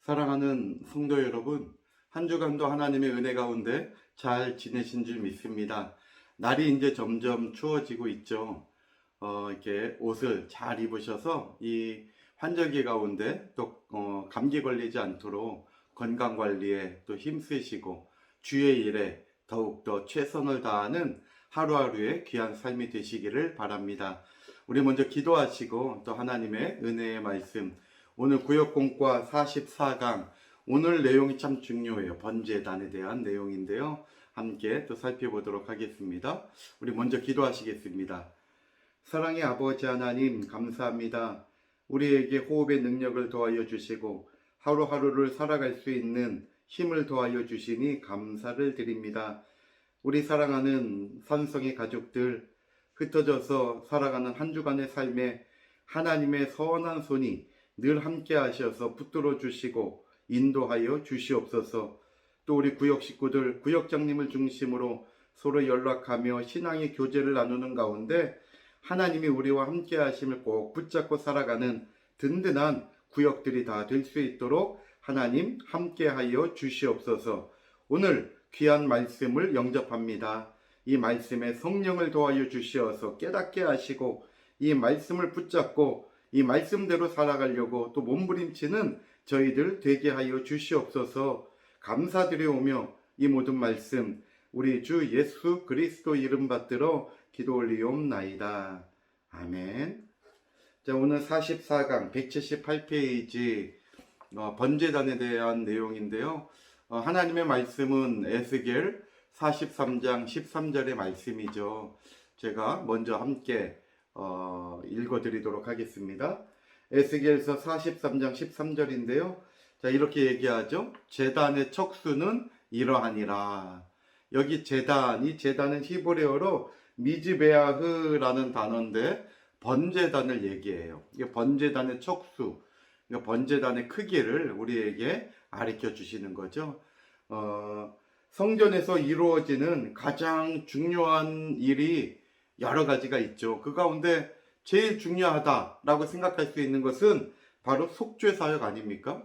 사랑하는 성도 여러분, 한 주간도 하나님의 은혜 가운데 잘 지내신 줄 믿습니다. 날이 이제 점점 추워지고 있죠. 어, 이렇게 옷을 잘 입으셔서 이 환절기 가운데 또 어, 감기 걸리지 않도록 건강 관리에 또 힘쓰시고 주의 일에 더욱더 최선을 다하는 하루하루의 귀한 삶이 되시기를 바랍니다. 우리 먼저 기도하시고 또 하나님의 은혜의 말씀 오늘 구역공과 44강 오늘 내용이 참 중요해요. 번제단에 대한 내용인데요. 함께 또 살펴보도록 하겠습니다. 우리 먼저 기도하시겠습니다. 사랑의 아버지 하나님 감사합니다. 우리에게 호흡의 능력을 더하여 주시고 하루하루를 살아갈 수 있는 힘을 더하여 주시니 감사를 드립니다. 우리 사랑하는 산성의 가족들 흩어져서 살아가는 한 주간의 삶에 하나님의 선한 손이 늘 함께 하셔서 붙들어 주시고 인도하여 주시옵소서. 또 우리 구역 식구들, 구역장님을 중심으로 서로 연락하며 신앙의 교제를 나누는 가운데 하나님이 우리와 함께 하심을 꼭 붙잡고 살아가는 든든한 구역들이 다 될 수 있도록 하나님 함께 하여 주시옵소서. 오늘 귀한 말씀을 영접합니다. 이 말씀에 성령을 도와여 주시어서 깨닫게 하시고 이 말씀을 붙잡고 이 말씀대로 살아가려고 또 몸부림치는 저희들 되게 하여 주시옵소서 감사드려오며 이 모든 말씀 우리 주 예수 그리스도 이름 받들어 기도 올리옵나이다. 아멘. 자, 오늘 44강 178페이지 어, 번제단에 대한 내용인데요. 어, 하나님의 말씀은 에스겔 43장 13절의 말씀이죠. 제가 먼저 함께 어, 읽어드리도록 하겠습니다. 에스겔서 43장 13절인데요. 자, 이렇게 얘기하죠. 재단의 척수는 이러하니라. 여기 재단, 이 재단은 히브리어로 미즈베아흐라는 단어인데 번제단을 얘기해요. 이게 번제단의 척수, 번제단의 크기를 우리에게 가르쳐 주시는 거죠. 어, 성전에서 이루어지는 가장 중요한 일이 여러 가지가 있죠. 그 가운데 제일 중요하다라고 생각할 수 있는 것은 바로 속죄 사역 아닙니까?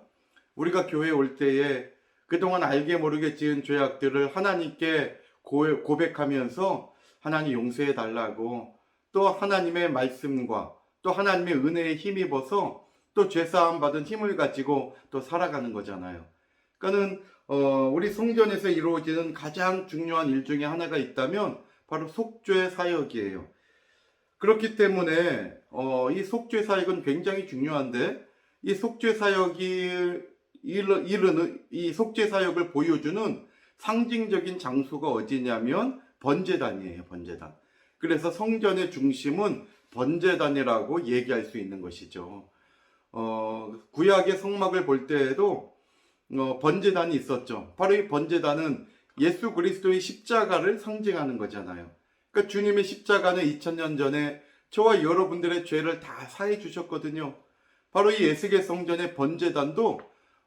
우리가 교회 올 때에 그동안 알게 모르게 지은 죄악들을 하나님께 고- 고백하면서 하나님 용서해 달라고 또 하나님의 말씀과 또 하나님의 은혜에 힘입어서 또 죄사함 받은 힘을 가지고 또 살아가는 거잖아요. 그러니까는 어, 우리 성전에서 이루어지는 가장 중요한 일 중에 하나가 있다면 바로 속죄 사역이에요. 그렇기 때문에 어, 이 속죄 사역은 굉장히 중요한데 이 속죄 사역이 이르- 이르는 이 속죄 사역을 보여주는 상징적인 장소가 어디냐면 번제단이에요. 번제단. 그래서 성전의 중심은 번제단이라고 얘기할 수 있는 것이죠. 어, 구약의 성막을 볼 때에도 어, 번제단이 있었죠. 바로 이 번제단은 예수 그리스도의 십자가를 상징하는 거잖아요. 그러니까 주님의 십자가는 2000년 전에 저와 여러분들의 죄를 다 사해 주셨거든요. 바로 이 에스겔 성전의 번제단도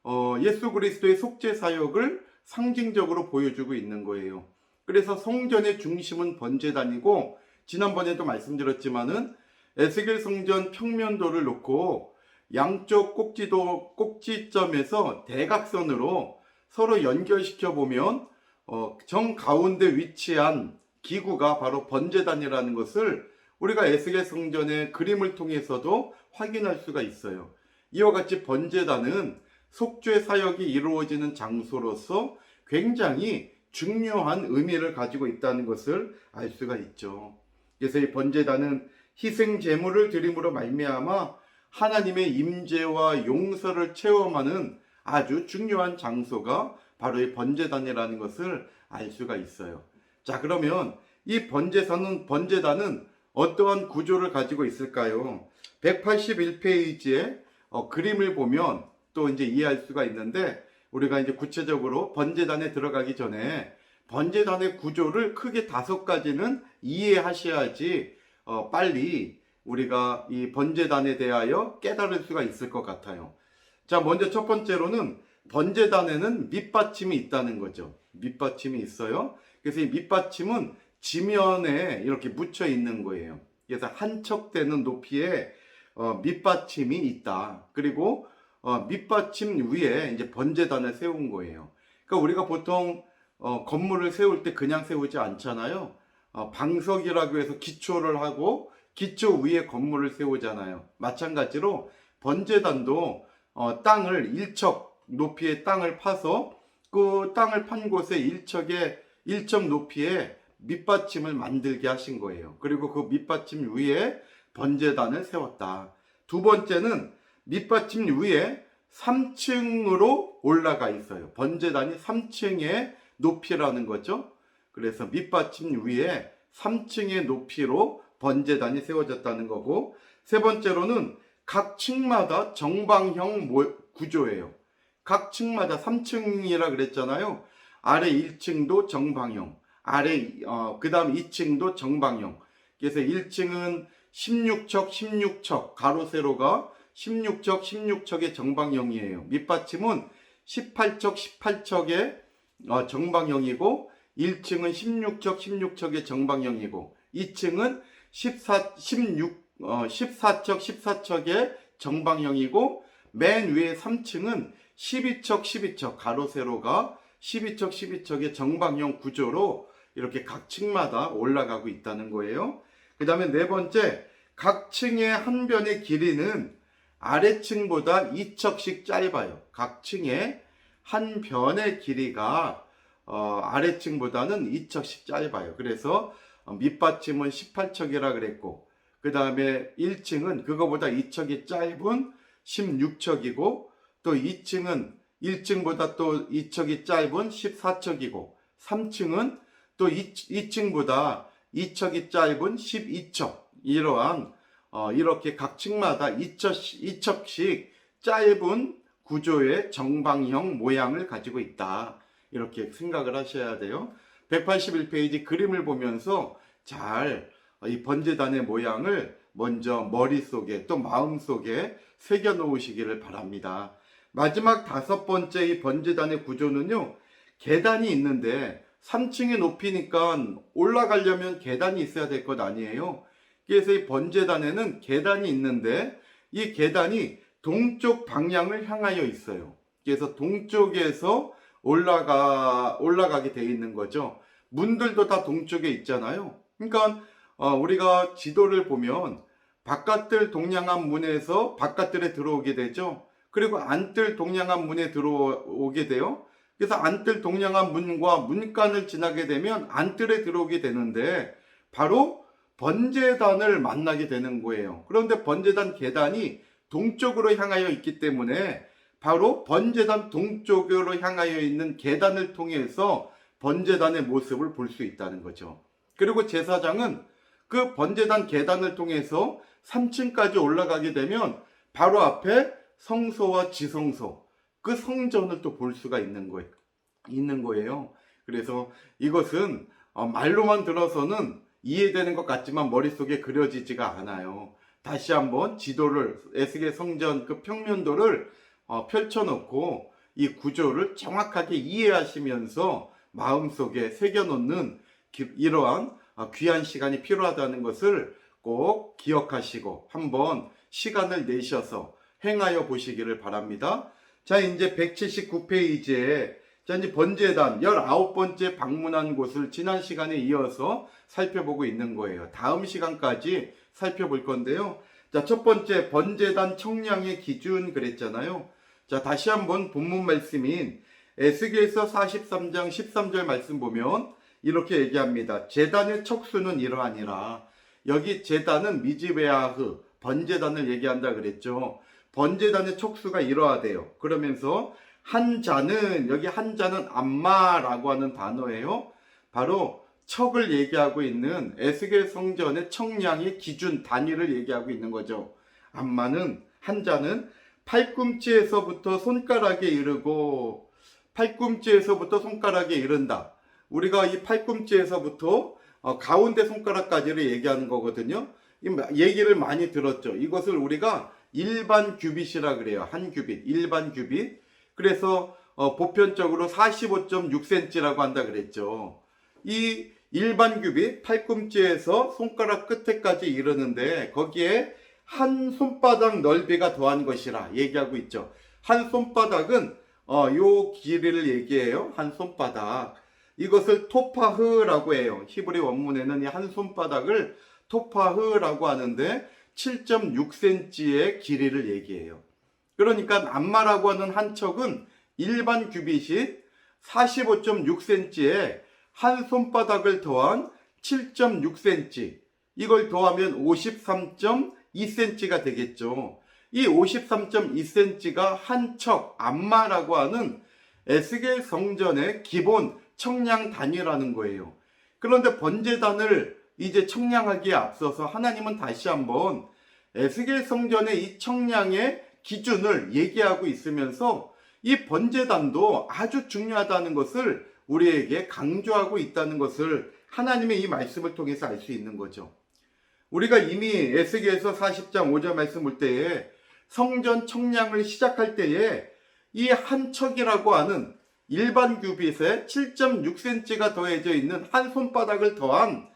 어, 예수 그리스도의 속죄 사역을 상징적으로 보여주고 있는 거예요. 그래서 성전의 중심은 번제단이고 지난번에도 말씀드렸지만은 에스겔 성전 평면도를 놓고 양쪽 꼭지도 꼭지점에서 대각선으로 서로 연결시켜 보면 어, 정 가운데 위치한 기구가 바로 번제단이라는 것을 우리가 에스겔 성전의 그림을 통해서도 확인할 수가 있어요. 이와 같이 번제단은 속죄 사역이 이루어지는 장소로서 굉장히 중요한 의미를 가지고 있다는 것을 알 수가 있죠. 그래서 이 번제단은 희생 제물을 드림으로 말미암아 하나님의 임재와 용서를 체험하는 아주 중요한 장소가 바로 이 번제단이라는 것을 알 수가 있어요. 자, 그러면 이 번제단은 번제단은 어떠한 구조를 가지고 있을까요? 181페이지에 어, 그림을 보면 또 이제 이해할 수가 있는데 우리가 이제 구체적으로 번제단에 들어가기 전에 번제단의 구조를 크게 다섯 가지는 이해하셔야지 어, 빨리 우리가 이 번제단에 대하여 깨달을 수가 있을 것 같아요. 자, 먼저 첫 번째로는 번제단에는 밑받침이 있다는 거죠. 밑받침이 있어요. 그래서 이 밑받침은 지면에 이렇게 묻혀 있는 거예요. 그래서 한 척 되는 높이에 어, 밑받침이 있다. 그리고 어, 밑받침 위에 이제 번제단을 세운 거예요. 그러니까 우리가 보통 어, 건물을 세울 때 그냥 세우지 않잖아요. 어, 방석이라고 해서 기초를 하고 기초 위에 건물을 세우잖아요. 마찬가지로 번제단도 어, 땅을 일척 높이의 땅을 파서 그 땅을 판 곳에 일척의 일척 높이의 밑받침을 만들게 하신 거예요. 그리고 그 밑받침 위에 번제단을 세웠다. 두 번째는 밑받침 위에 3층으로 올라가 있어요. 번제단이 3층의 높이라는 거죠. 그래서 밑받침 위에 3층의 높이로 번제단이 세워졌다는 거고 세 번째로는 각 층마다 정방형 모- 구조예요. 각 층마다 3층이라 그랬잖아요. 아래 1층도 정방형, 아래 어, 그다음 2층도 정방형. 그래서 1층은 16척 16척 가로 세로가 16척 16척의 정방형이에요. 밑받침은 18척 18척의 어, 정방형이고 1층은 16척 16척의 정방형이고 2층은 14 16 어, 14척 14척의 정방형이고 맨 위에 3층은 12척 12척 가로 세로가 12척 12척의 정방형 구조로 이렇게 각 층마다 올라가고 있다는 거예요. 그 다음에 네 번째, 각 층의 한 변의 길이는 아래층보다 2척씩 짧아요. 각 층의 한 변의 길이가 어, 아래층보다는 2척씩 짧아요. 그래서 어, 밑받침은 18척이라 그랬고, 그 다음에 1층은 그거보다 2척이 짧은 16척이고, 또 2층은 1층보다 또 2척이 짧은 14척이고, 3층은 또 2, 2층보다 2척이 짧은 12척. 이러한, 어, 이렇게 각 층마다 2척, 2척씩 짧은 구조의 정방형 모양을 가지고 있다. 이렇게 생각을 하셔야 돼요. 181페이지 그림을 보면서 잘 이 번제단의 모양을 먼저 머릿속에 또 마음속에 새겨 놓으시기를 바랍니다. 마지막 다섯 번째 이 번제단의 구조는요, 계단이 있는데 3층의 높이니까 올라가려면 계단이 있어야 될 것 아니에요. 그래서 이 번제단에는 계단이 있는데 이 계단이 동쪽 방향을 향하여 있어요. 그래서 동쪽에서 올라가 올라가게 돼 있는 거죠. 문들도 다 동쪽에 있잖아요. 그러니까 어, 우리가 지도를 보면 바깥들 동양한 문에서 바깥들에 들어오게 되죠. 그리고 안뜰 동양한 문에 들어오게 돼요. 그래서 안뜰 동양한 문과 문간을 지나게 되면 안뜰에 들어오게 되는데 바로 번제단을 만나게 되는 거예요. 그런데 번제단 계단이 동쪽으로 향하여 있기 때문에 바로 번제단 동쪽으로 향하여 있는 계단을 통해서 번제단의 모습을 볼 수 있다는 거죠. 그리고 제사장은 그 번제단 계단을 통해서 3층까지 올라가게 되면 바로 앞에 성소와 지성소, 그 성전을 또 볼 수가 있는 거예요. 있는 거예요. 그래서 이것은 어, 말로만 들어서는 이해되는 것 같지만 머릿속에 그려지지가 않아요. 다시 한번 지도를 에스겔 성전 그 평면도를 어, 펼쳐놓고 이 구조를 정확하게 이해하시면서 마음속에 새겨놓는 기- 이러한 어, 귀한 시간이 필요하다는 것을 꼭 기억하시고 한번 시간을 내셔서 행하여 보시기를 바랍니다. 자, 이제 179페이지에 자, 이제 번제단 19번째 방문한 곳을 지난 시간에 이어서 살펴보고 있는 거예요. 다음 시간까지 살펴볼 건데요. 자, 첫 번째 번제단 청량의 기준 그랬잖아요. 자, 다시 한번 본문 말씀인 에스겔서 43장 13절 말씀 보면 이렇게 얘기합니다. 제단의 척수는 이러하니라. 여기 제단은 미지베아흐 번제단을 얘기한다 그랬죠. 번제단의 척수가 이러하대요. 그러면서 한 자는 여기 한 자는 암마라고 하는 단어예요. 바로 척을 얘기하고 있는 에스겔 성전의 청량의 기준 단위를 얘기하고 있는 거죠. 암마는 한 자는 팔꿈치에서부터 손가락에 이르고 팔꿈치에서부터 손가락에 이른다. 우리가 이 팔꿈치에서부터 어, 가운데 손가락까지를 얘기하는 거거든요. 얘기를 많이 들었죠. 이것을 우리가 일반 규빗이라 그래요. 한 규빗, 일반 규빗. 그래서 어, 보편적으로 45.6cm라고 한다 그랬죠. 이 일반 규빗 팔꿈치에서 손가락 끝에까지 이르는데 거기에 한 손바닥 넓이가 더한 것이라 얘기하고 있죠. 한 손바닥은 어, 요 길이를 얘기해요. 한 손바닥. 이것을 토파흐라고 해요. 히브리 원문에는 이 한 손바닥을 토파흐라고 하는데 7.6cm의 길이를 얘기해요. 그러니까 안마라고 하는 한 척은 일반 규빗이 45.6cm에 한 손바닥을 더한 7.6cm 이걸 더하면 53.2cm가 되겠죠. 이 53.2cm가 한 척 안마라고 하는 에스겔 성전의 기본 청량 단위라는 거예요. 그런데 번제단을 이제 청량하기에 앞서서 하나님은 다시 한번 에스겔 성전의 이 청량의 기준을 얘기하고 있으면서 이 번제단도 아주 중요하다는 것을 우리에게 강조하고 있다는 것을 하나님의 이 말씀을 통해서 알 수 있는 거죠. 우리가 이미 에스겔에서 40장 5절 말씀 볼 때에 성전 청량을 시작할 때에 이 한 척이라고 하는 일반 규빗에 7.6cm가 더해져 있는 한 손바닥을 더한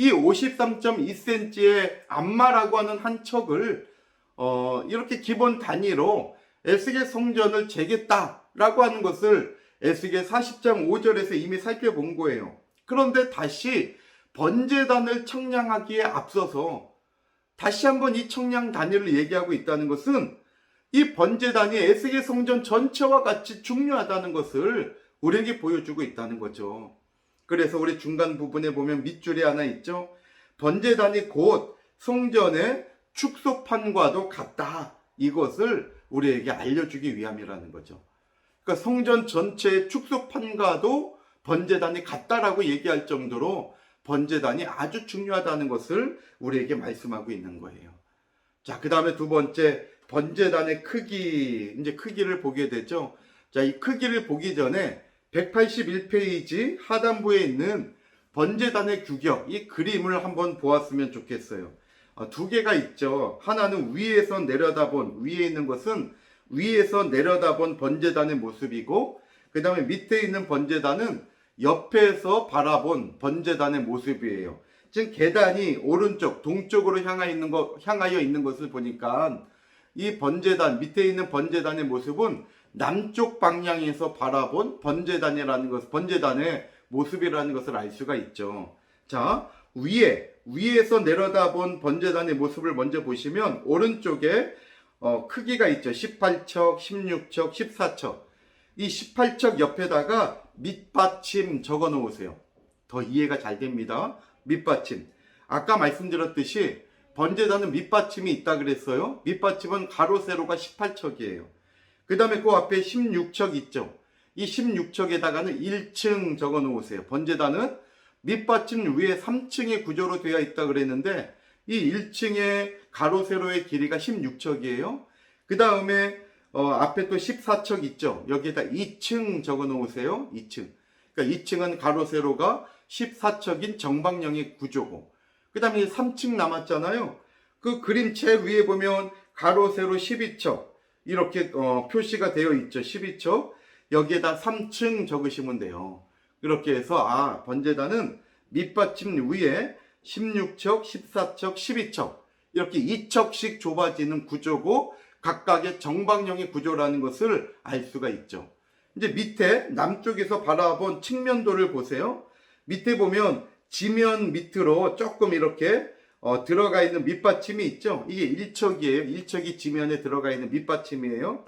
이 53.2cm의 안마라고 하는 한 척을 어, 이렇게 기본 단위로 에스겔 성전을 재겠다라고 하는 것을 에스겔 40장 5절에서 이미 살펴본 거예요. 그런데 다시 번제단을 청량하기에 앞서서 다시 한번 이 청량 단위를 얘기하고 있다는 것은 이 번제단이 에스겔 성전 전체와 같이 중요하다는 것을 우리에게 보여주고 있다는 거죠. 그래서 우리 중간 부분에 보면 밑줄이 하나 있죠. 번제단이 곧 성전의 축소판과도 같다. 이것을 우리에게 알려주기 위함이라는 거죠. 그러니까 성전 전체의 축소판과도 번제단이 같다라고 얘기할 정도로 번제단이 아주 중요하다는 것을 우리에게 말씀하고 있는 거예요. 자, 그 다음에 두 번째, 번제단의 크기, 이제 크기를 보게 되죠. 자, 이 크기를 보기 전에 181페이지 하단부에 있는 번제단의 규격, 이 그림을 한번 보았으면 좋겠어요. 어, 두 개가 있죠. 하나는 위에서 내려다본, 위에 있는 것은 위에서 내려다본 번제단의 모습이고, 그 다음에 밑에 있는 번제단은 옆에서 바라본 번제단의 모습이에요. 지금 계단이 오른쪽 동쪽으로 향하 있는 거 향하여 있는 것을 보니까 이 번제단 밑에 있는 번제단의 모습은 남쪽 방향에서 바라본 번제단이라는 것, 번제단의 모습이라는 것을 알 수가 있죠. 자, 위에 위에서 내려다본 번제단의 모습을 먼저 보시면 오른쪽에 어, 크기가 있죠. 18척, 16척, 14척. 이 18척 옆에다가 밑받침 적어 놓으세요. 더 이해가 잘 됩니다. 밑받침. 아까 말씀드렸듯이 번제단은 밑받침이 있다 그랬어요. 밑받침은 가로 세로가 18척이에요. 그 다음에 그 앞에 16척 있죠. 이 16척에다가는 1층 적어 놓으세요. 번제단은 밑받침 위에 3층의 구조로 되어 있다 그랬는데 이 1층의 가로 세로의 길이가 16척이에요. 그 다음에 어, 앞에 또 14척 있죠. 여기에다 2층 적어 놓으세요. 2층. 그러니까 2층은 가로 세로가 14척인 정방형의 구조고. 그 다음에 3층 남았잖아요. 그 그림 제 위에 보면 가로 세로 12척 이렇게 어, 표시가 되어 있죠. 12척. 여기에다 3층 적으시면 돼요. 이렇게 해서 아 번제단은 밑받침 위에 16척, 14척, 12척 이렇게 2척씩 좁아지는 구조고 각각의 정방형의 구조라는 것을 알 수가 있죠. 이제 밑에 남쪽에서 바라본 측면도를 보세요. 밑에 보면 지면 밑으로 조금 이렇게 어, 들어가 있는 밑받침이 있죠. 이게 1척이에요. 1척이 지면에 들어가 있는 밑받침이에요.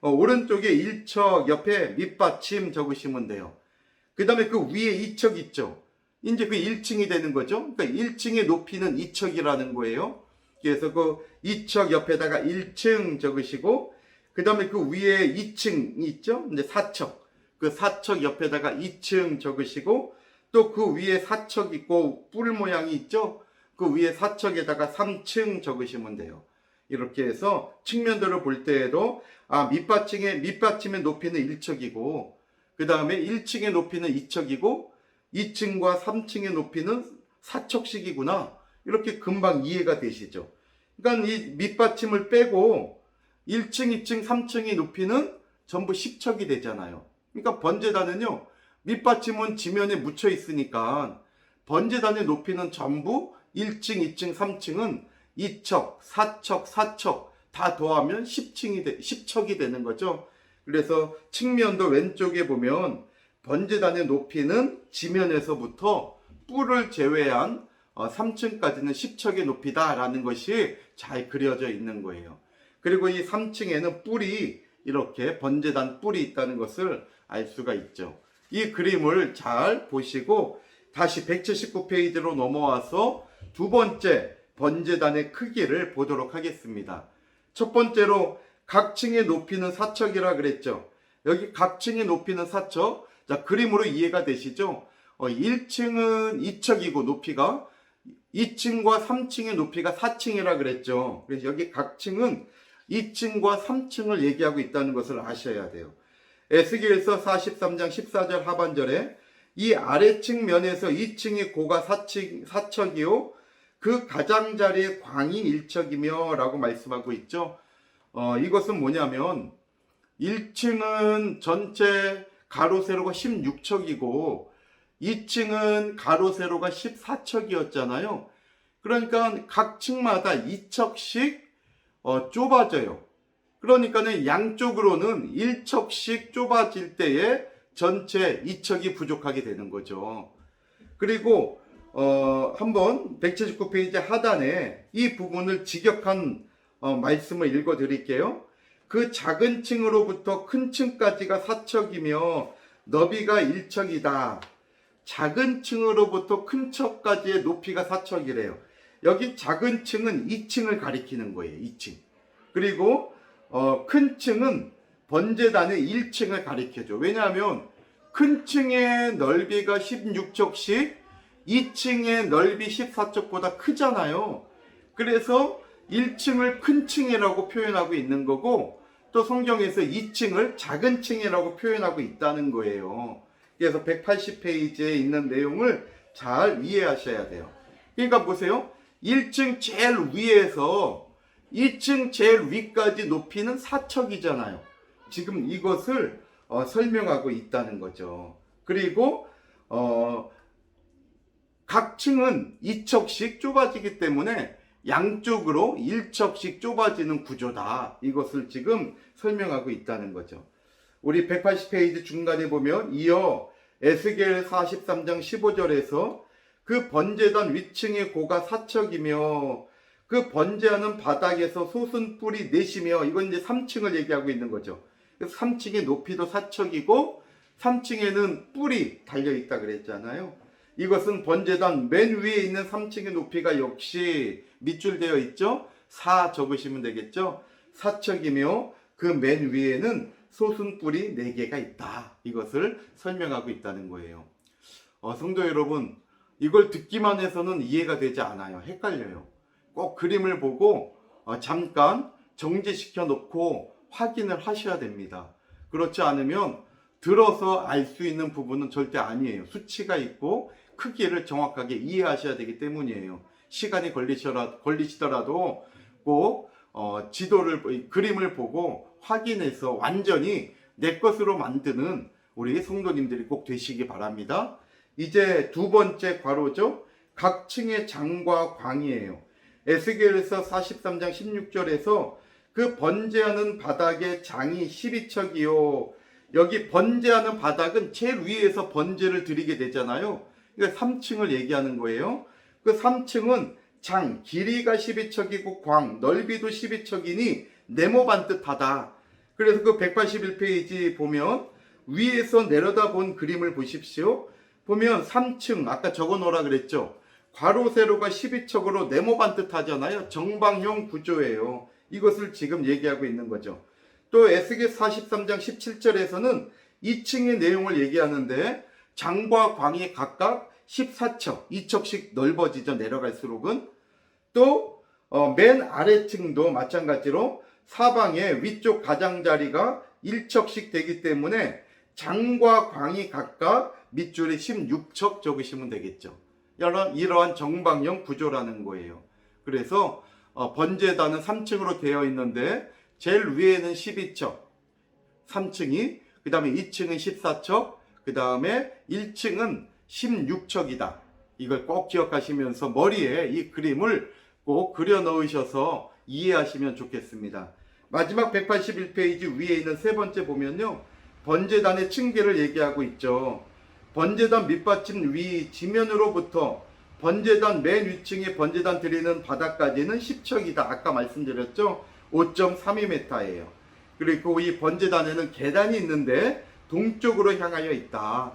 어, 오른쪽에 1척 옆에 밑받침 적으시면 돼요. 그 다음에 그 위에 2척 있죠. 이제 그 1층이 되는 거죠. 그러니까 1층의 높이는 2척이라는 거예요. 그래서 그 2척 옆에다가 1층 적으시고, 그 다음에 그 위에 2층이 있죠. 이제 4척. 그 4척 옆에다가 2층 적으시고, 또 그 위에 4척 있고, 뿔 모양이 있죠. 그 위에 4척에다가 3층 적으시면 돼요. 이렇게 해서 측면도를 볼 때에도, 아, 밑받침의, 밑받침의 높이는 1척이고, 그 다음에 1층의 높이는 2척이고, 2층과 3층의 높이는 4척씩이구나. 이렇게 금방 이해가 되시죠. 그러니까 이 밑받침을 빼고 1층, 2층, 3층의 높이는 전부 10척이 되잖아요. 그러니까 번제단은요, 밑받침은 지면에 묻혀 있으니까 번제단의 높이는 전부 1층, 2층, 3층은 2척, 4척, 4척 다 더하면 10층이 되, 10척이 되는 거죠. 그래서 측면도 왼쪽에 보면 번제단의 높이는 지면에서부터 뿔을 제외한 3층까지는 10척의 높이다라는 것이 잘 그려져 있는 거예요. 그리고 이 3층에는 뿔이 이렇게 번제단 뿔이 있다는 것을 알 수가 있죠. 이 그림을 잘 보시고 다시 179페이지로 넘어와서 두 번째 번제단의 크기를 보도록 하겠습니다. 첫 번째로 각 층의 높이는 4척이라 그랬죠. 여기 각 층의 높이는 4척. 자, 그림으로 이해가 되시죠? 어, 1층은 2척이고 높이가 2층과 3층의 높이가 4층이라 그랬죠. 그래서 여기 각 층은 2층과 3층을 얘기하고 있다는 것을 아셔야 돼요. 에스겔서 43장 14절 하반절에 이 아래층 면에서 2층의 고가 4층, 4척이요. 그 가장자리의 광이 1척이며 라고 말씀하고 있죠. 어, 이것은 뭐냐면 1층은 전체 가로 세로가 16척이고 2층은 가로 세로가 14척이었잖아요. 그러니까 각 층마다 2척씩 어, 좁아져요. 그러니까는 양쪽으로는 1척씩 좁아질 때에 전체 2척이 부족하게 되는 거죠. 그리고 어, 한번 179페이지 하단에 이 부분을 직역한 어, 말씀을 읽어 드릴게요. 그 작은 층으로부터 큰 층까지가 4척이며 너비가 1척이다. 작은 층으로부터 큰 척까지의 높이가 4척이래요. 여기 작은 층은 2층을 가리키는 거예요. 2층. 그리고 어, 큰 층은 번제단의 1층을 가리켜줘. 왜냐하면 큰 층의 넓이가 16척씩 2층의 넓이 14척보다 크잖아요. 그래서 1층을 큰 층이라고 표현하고 있는 거고 또 성경에서 2층을 작은 층이라고 표현하고 있다는 거예요. 그래서 180페이지에 있는 내용을 잘 이해하셔야 돼요. 그러니까 보세요. 1층 제일 위에서 2층 제일 위까지 높이는 4척이잖아요. 지금 이것을 어, 설명하고 있다는 거죠. 그리고 어, 각 층은 2척씩 좁아지기 때문에 양쪽으로 1척씩 좁아지는 구조다. 이것을 지금 설명하고 있다는 거죠. 우리 180페이지 중간에 보면 이어 에스겔 43장 15절에서 그 번제단 위층의 고가 4척이며 그 번제하는 바닥에서 솟은 뿔이 넷이며 이건 이제 3층을 얘기하고 있는 거죠. 3층의 높이도 4척이고 3층에는 뿔이 달려 있다 그랬잖아요. 이것은 번제단 맨 위에 있는 3층의 높이가 역시 밑줄 되어 있죠. 4 적으시면 되겠죠. 4척이며 그 맨 위에는 솟은 뿔이 4개가 있다. 이것을 설명하고 있다는 거예요. 어, 성도 여러분, 이걸 듣기만 해서는 이해가 되지 않아요. 헷갈려요. 꼭 그림을 보고 어, 잠깐 정지시켜 놓고 확인을 하셔야 됩니다. 그렇지 않으면 들어서 알 수 있는 부분은 절대 아니에요. 수치가 있고 크기를 정확하게 이해하셔야 되기 때문이에요. 시간이 걸리시더라도, 꼭 어, 지도를 그림을 보고 확인해서 완전히 내 것으로 만드는 우리 성도님들이 꼭 되시기 바랍니다. 이제 두 번째 괄호죠. 각 층의 장과 광이에요. 에스겔에서 43장 16절에서 그 번제하는 바닥에 장이 12척이요. 여기 번제하는 바닥은 제일 위에서 번제를 드리게 되잖아요. 그러니까 3층을 얘기하는 거예요. 그 3층은 장, 길이가 12척이고 광, 넓이도 12척이니 네모 반듯하다. 그래서 그 181페이지 보면 위에서 내려다 본 그림을 보십시오. 보면 3층, 아까 적어 놓으라 그랬죠. 괄호 세로가 12척으로 네모 반듯하잖아요. 정방형 구조예요. 이것을 지금 얘기하고 있는 거죠. 또 에스겔 43장 17절에서는 2층의 내용을 얘기하는데 장과 광이 각각 14척, 2척씩 넓어지죠. 내려갈수록은 또 어, 맨 아래층도 마찬가지로 사방에 위쪽 가장자리가 1척씩 되기 때문에 장과 광이 각각 밑줄에 16척 적으시면 되겠죠. 이런 이러한 정방형 구조라는 거예요. 그래서 어, 번제단은 3층으로 되어 있는데 제일 위에는 12척, 3층이 그 다음에 2층은 14척, 그 다음에 1층은 16척이다. 이걸 꼭 기억하시면서 머리에 이 그림을 꼭 그려 넣으셔서 이해하시면 좋겠습니다. 마지막 181페이지 위에 있는 세 번째 보면요. 번제단의 층계를 얘기하고 있죠. 번제단 밑받침 위 지면으로부터 번제단 맨 위층에 번제단 드리는 바닥까지는 10척이다. 아까 말씀드렸죠. 5.32m예요. 그리고 이 번제단에는 계단이 있는데 동쪽으로 향하여 있다.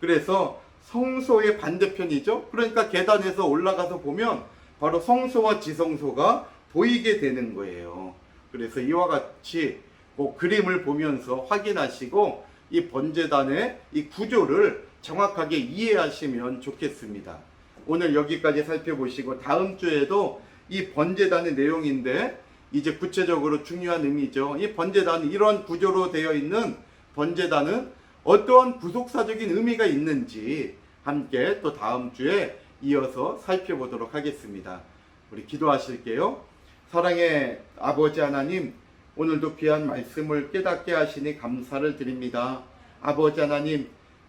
그래서 성소의 반대편이죠. 그러니까 계단에서 올라가서 보면 바로 성소와 지성소가 보이게 되는 거예요. 그래서 이와 같이 그 그림을 보면서 확인하시고 이 번제단의 이 구조를 정확하게 이해하시면 좋겠습니다. 오늘 여기까지 살펴보시고 다음 주에도 이 번제단의 내용인데 이제 구체적으로 중요한 의미죠. 이 번제단은 이런 구조로 되어 있는 번제단은 어떠한 구속사적인 의미가 있는지 함께 또 다음 주에 이어서 살펴보도록 하겠습니다. 우리 기도하실게요. 사랑의 아버지 하나님, 오늘도 귀한 말씀을 깨닫게 하시니 감사를 드립니다. 아버지 하나님,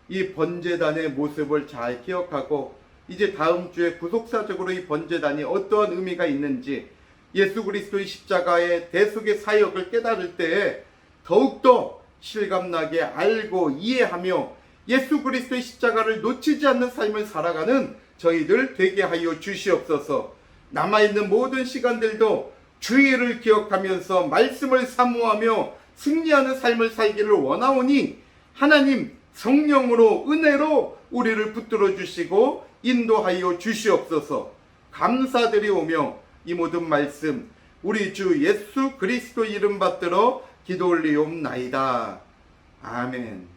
이 번제단의 모습을 잘 기억하고 이제 다음 주에 구속사적으로 이 번제단이 어떠한 의미가 있는지 예수 그리스도의 십자가의 대속의 사역을 깨달을 때에 더욱더 실감나게 알고 이해하며 예수 그리스도의 십자가를 놓치지 않는 삶을 살아가는 저희들 되게 하여 주시옵소서. 남아있는 모든 시간들도 주의를 기억하면서 말씀을 사모하며 승리하는 삶을 살기를 원하오니 하나님 성령으로 은혜로 우리를 붙들어 주시고 인도하여 주시옵소서. 감사드리오며 이 모든 말씀 우리 주 예수 그리스도 이름 받들어 기도 올리옵나이다. 아멘.